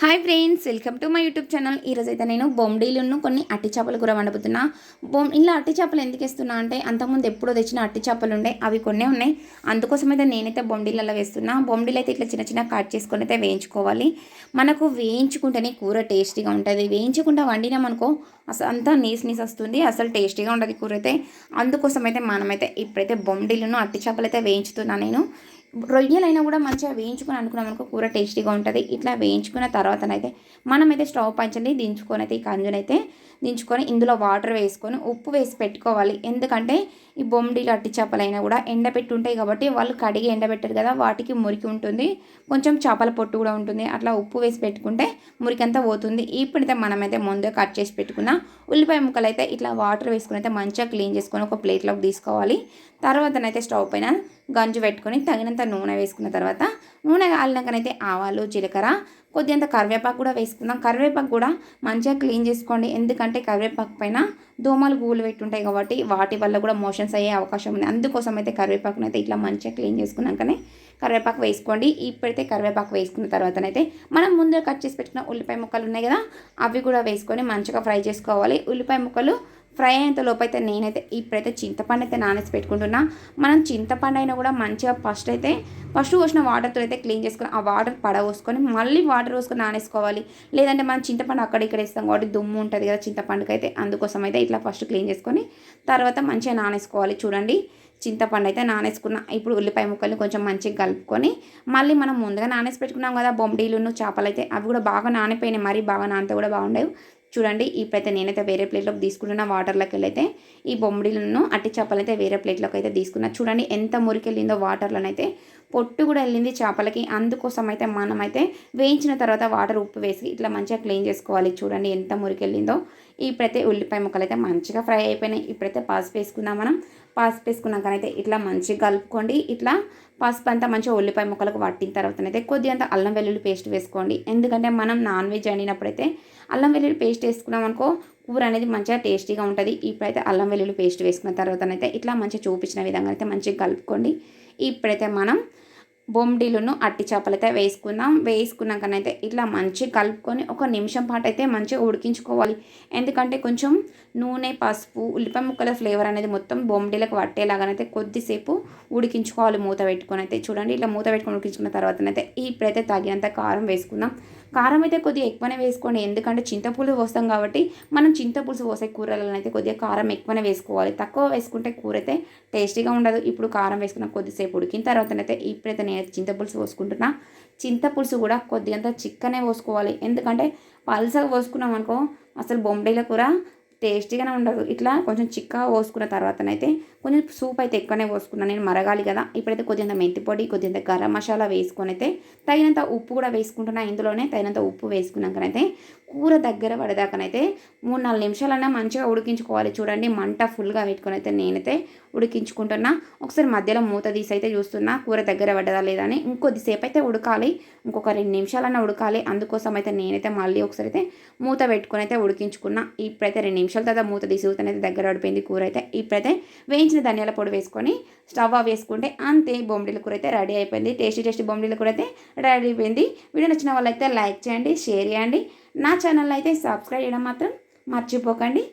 Hi friends welcome to my YouTube channel. ఈరోజు అయితే నేను బొమ్డీలును కొన్ని అట్టి చేపలు కూర వండబోతున్నా. బొమ్ ఇలా అట్టి చేపలు ఎందుకు ఇస్తున్నా అంటే అంతకుముందు ఎప్పుడో తెచ్చిన అట్టి చేపలు ఉండే అవి కొన్ని ఉన్నాయి. అందుకోసం అయితే నేనైతే బొమ్డీలలో వేస్తున్నా. బొమ్డీలు అయితే ఇట్లా చిన్న చిన్న కట్ చేసుకొని అయితే వేయించుకోవాలి. మనకు వేయించుకుంటేనే కూర టేస్టీగా ఉంటుంది. వేయించకుండా వండినామనుకో అసలు అంతా నీస్ నీస్ వస్తుంది. అసలు టేస్టీగా ఉండదు కూర అయితే. అందుకోసం అయితే మనమైతే ఇప్పుడైతే బొమ్డీలను అట్టి చేపలు అయితే వేయించుతున్నా నేను. రొయ్యలైనా కూడా మంచిగా వేయించుకుని అనుకున్నాం అనుకో కూర టేస్టీగా ఉంటుంది. ఇట్లా వేయించుకున్న తర్వాతనైతే మనమైతే స్టవ్ పంచండి దించుకొని అయితే ఈ కంజునైతే దించుకొని ఇందులో వాటర్ వేసుకొని ఉప్పు వేసి పెట్టుకోవాలి. ఎందుకంటే ఈ బొమ్మిడిలు అట్టి చేపలైనా కూడా ఎండబెట్టి ఉంటాయి కాబట్టి వాళ్ళు కడిగి ఎండబెట్టారు కదా వాటికి మురికి ఉంటుంది. కొంచెం చేపల పొట్టు కూడా ఉంటుంది. అట్లా ఉప్పు వేసి పెట్టుకుంటే మురికి అంతా పోతుంది. ఇప్పుడైతే మనమైతే ముందే కట్ చేసి పెట్టుకున్న ఉల్లిపాయ ముక్కలు అయితే ఇట్లా వాటర్ వేసుకుని అయితే మంచిగా క్లీన్ చేసుకొని ఒక ప్లేట్లోకి తీసుకోవాలి. తర్వాతనైతే స్టవ్ పైన గంజు పెట్టుకొని తగినంత నూనె వేసుకున్న తర్వాత నూనె కాలినాకనైతే ఆవాలు జీలకర్ర కొద్దింత కరివేపాకు కూడా వేసుకుందాం. కరివేపాకు కూడా మంచిగా క్లీన్ చేసుకోండి. ఎందుకంటే కరివేపాకు పైన దోమలు గూలు పెట్టుంటాయి కాబట్టి వాటి వల్ల కూడా మోషన్స్ అయ్యే అవకాశం ఉంది. అందుకోసం అయితే కరివేపాకునైతే అయితే ఇట్లా మంచిగా క్లీన్ చేసుకున్నాకనే కరివేపాకు వేసుకోండి. ఇప్పుడైతే కరివేపాకు వేసుకున్న తర్వాతనైతే మనం ముందుగా కట్ చేసి పెట్టుకున్న ఉల్లిపాయ ముక్కలు ఉన్నాయి కదా అవి కూడా వేసుకొని మంచిగా ఫ్రై చేసుకోవాలి. ఉల్లిపాయ ముక్కలు ఫ్రై అయ్యేంత లోపు అయితే నేనైతే ఇప్పుడైతే చింతపండు అయితే నానేసి పెట్టుకుంటున్నా. మనం చింతపండు అయినా కూడా మంచిగా ఫస్ట్ అయితే ఫస్ట్ పోసిన వాటర్తో అయితే క్లీన్ చేసుకొని ఆ వాటర్ పడవోసుకొని మళ్ళీ వాటర్ పోసుకొని నానేసుకోవాలి. లేదంటే మనం చింతపండు అక్కడ ఇక్కడ వేస్తాం కాబట్టి దుమ్ము ఉంటుంది కదా చింతపండుకి అయితే అందుకోసం అయితే ఇట్లా ఫస్ట్ క్లీన్ చేసుకొని తర్వాత మంచిగా నానేసుకోవాలి. చూడండి చింతపండు అయితే నానేసుకున్న. ఇప్పుడు ఉల్లిపాయ ముక్కల్ని కొంచెం మంచిగా కలుపుకొని మళ్ళీ మనం ముందుగా నానేసి పెట్టుకున్నాం కదా బొమ్మడీలు చేపలు అయితే అవి కూడా బాగా నానిపోయినాయి. మరీ బాగా నానితే కూడా బాగుండేవి. చూడండి ఇప్పుడైతే నేనైతే వేరే ప్లేట్లోకి తీసుకుంటున్న వాటర్లోకి వెళ్ళైతే ఈ బొమ్మడిలను అట్టి చేపలు అయితే వేరే ప్లేట్లోకి అయితే తీసుకున్నా. చూడండి ఎంత మురికి వెళ్ళిందో వాటర్లోనైతే. పొట్టు కూడా వెళ్ళింది చేపలకి. అందుకోసం అయితే మనమైతే వేయించిన తర్వాత వాటర్ ఉప్పు వేసి ఇట్లా మంచిగా క్లీన్ చేసుకోవాలి. చూడండి ఎంత మురికి వెళ్ళిందో ఇప్పుడైతే ఉల్లిపాయ ముక్కలు అయితే మంచిగా ఫ్రై అయిపోయినాయి. ఇప్పుడైతే పసుపు వేసుకుందాం మనం. పసుపు వేసుకున్నాకనైతే ఇట్లా మంచిగా కలుపుకోండి. ఇట్లా పసుపు అంతా మంచిగా ఉల్లిపాయ ముక్కలకు పట్టిన తర్వాతనైతే కొద్దిగా అల్లం వెల్లుల్లి పేస్ట్ వేసుకోండి. ఎందుకంటే మనం నాన్ వెజ్ వండినప్పుడైతే అల్లం వెల్లుల్లి పేస్ట్ వేసుకున్నాం అనుకో కూర అనేది మంచిగా టేస్టీగా ఉంటుంది. ఇప్పుడైతే అల్లం వెల్లుల్లి పేస్ట్ వేసుకున్న తర్వాతనైతే ఇట్లా మంచిగా చూపించిన విధంగా అయితే మంచిగా కలుపుకోండి. ఇప్పుడైతే మనం బొమ్మిడిలను అట్టి చేపలైతే వేసుకుందాం. వేసుకున్నాకనైతే ఇట్లా మంచిగా కలుపుకొని ఒక నిమిషం పాటు అయితే మంచిగా ఉడికించుకోవాలి. ఎందుకంటే కొంచెం నూనె పసుపు ఉల్లిపాయ ముక్కల ఫ్లేవర్ అనేది మొత్తం బొమ్మిడిలకు పట్టేలాగానైతే కొద్దిసేపు ఉడికించుకోవాలి. మూత పెట్టుకొని అయితే చూడండి ఇట్లా మూత పెట్టుకొని ఉడికించుకున్న తర్వాతనైతే ఇప్పుడైతే తగినంత కారం వేసుకుందాం. కారం అయితే కొద్దిగా ఎక్కువనే వేసుకోండి. ఎందుకంటే చింతపులుసు పోస్తాం కాబట్టి మనం చింతపులుసు పోసే కూరలను అయితే కొద్దిగా కారం ఎక్కువనే వేసుకోవాలి. తక్కువ వేసుకుంటే కూర అయితే టేస్టీగా ఉండదు. ఇప్పుడు కారం వేసుకున్న కొద్దిసేపు ఉడికిన తర్వాతనైతే ఇప్పుడైతే నేను చింతపులుసు పోసుకుంటున్నా. చింతపులుసు కూడా కొద్దిగంత చిక్కనే పోసుకోవాలి. ఎందుకంటే పల్సగా పోసుకున్నాం అనుకో అసలు బొంబైల కూర టేస్టీగానే ఉండదు. ఇట్లా కొంచెం చిక్కగా పోసుకున్న తర్వాతనైతే కొంచెం సూప్ అయితే ఎక్కువనే పోసుకున్నాను నేను మరగాలి కదా. ఇప్పుడైతే కొద్దిగా మెంతి పొడి కొద్దిగా గరం మసాలా వేసుకొని అయితే తగినంత ఉప్పు కూడా వేసుకుంటున్నా. ఇందులోనే తగినంత ఉప్పు వేసుకున్నాకనైతే కూర దగ్గర పడేదాకనైతే మూడు నాలుగు నిమిషాలన్నా మంచిగా ఉడికించుకోవాలి. చూడండి మంట ఫుల్గా పెట్టుకొని అయితే నేనైతే ఉడికించుకుంటున్నా. ఒకసారి మధ్యలో మూత తీసి అయితే చూస్తున్నా కూర దగ్గర పడ్డదా లేదా అని. ఇంకొద్దిసేపు అయితే ఉడకాలి. ఇంకొక రెండు నిమిషాలన్నా ఉడకాలి. అందుకోసం అయితే నేనైతే మళ్ళీ ఒకసారి అయితే మూత పెట్టుకొని అయితే ఉడికించుకున్నా. ఇప్పుడైతే రెండు నిమిషాల తర్వాత మూత తీసి అయితే దగ్గర పడిపోయింది కూర అయితే. ఇప్పుడైతే వేయించిన ధనియాల పొడి వేసుకొని స్టవ్ ఆఫ్ వేసుకుంటే అంతే బొమ్మిడిల కూర అయితే రెడీ అయిపోయింది. టేస్టీ టేస్టీ బొమ్మిడిల కూర అయితే రెడీ అయిపోయింది. వీడియో నచ్చిన వాళ్ళైతే లైక్ చేయండి షేర్ చేయండి. నా ఛానల్ అయితే సబ్స్క్రైబ్ చేయడం మాత్రం మర్చిపోకండి.